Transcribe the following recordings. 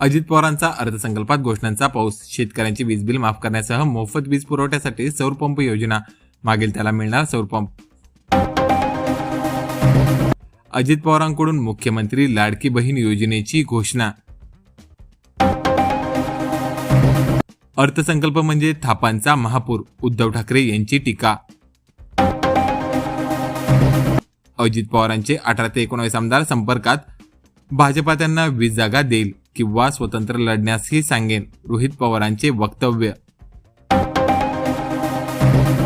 अजित पवारांचा अर्थसंकल्पात घोषणांचा पाऊस. शेतकऱ्यांचे वीज बिल माफ करण्यासह मोफत वीज पुरवठ्यासाठी सौर पंप योजना. मागील त्याला मिळणार सौर पंप. अजित पवारांकडून मुख्यमंत्री लाडकी बहीण योजनेची घोषणा. अर्थसंकल्प म्हणजे थापांचा महापूर उद्धव ठाकरे यांची टीका. अजित पवारांचे अठरा ते एकोणावीस आमदार संपर्कात. भाजपा त्यांना वीस जागा देईल. किंवा स्वतंत्र लढण्यासही सांगेन रोहित पवारांचे वक्तव्य.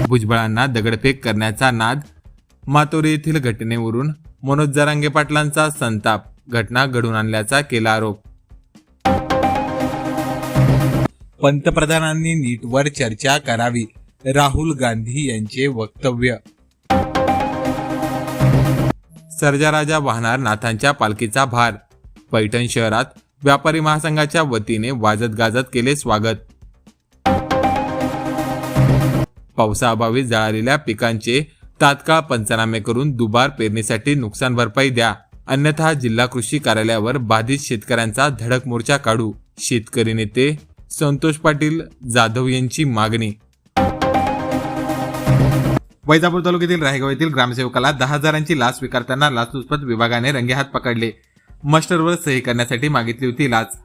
भुजबळांना दगडफेक करण्याचा नाद मातोरे येथील घटनेवरून मनोज जरांगे पाटलांचा संताप घटना घडून आणल्याचा केला आरोप. पंतप्रधानांनी नीटवर चर्चा करावी राहुल गांधी यांचे वक्तव्य. सर्जाराजा वाहणार नाथांच्या पालखीचा भार पैठण शहरात व्यापारी महासंघाच्या वतीने वाजत गाजत केले स्वागत. पावसाअभावी जळालेल्या पिकांचे तात्काळ पंचनामे करून दुबार पेरणीसाठी नुकसान भरपाई द्या. अन्यथा जिल्हा कृषी कार्यालयावर बाधित शेतकऱ्यांचा धडक मोर्चा काढू. शेतकरी नेते संतोष पाटील जाधव यांची मागणी. वैजापूर तालुक्यातील रायगाव येथील ग्रामसेवकाला दहा हजारांची लाच स्वीकारताना लाचलुचपत विभागाने रंगेहात पकडले. मास्टरवर सही करण्यासाठी मागितली होती. लाच.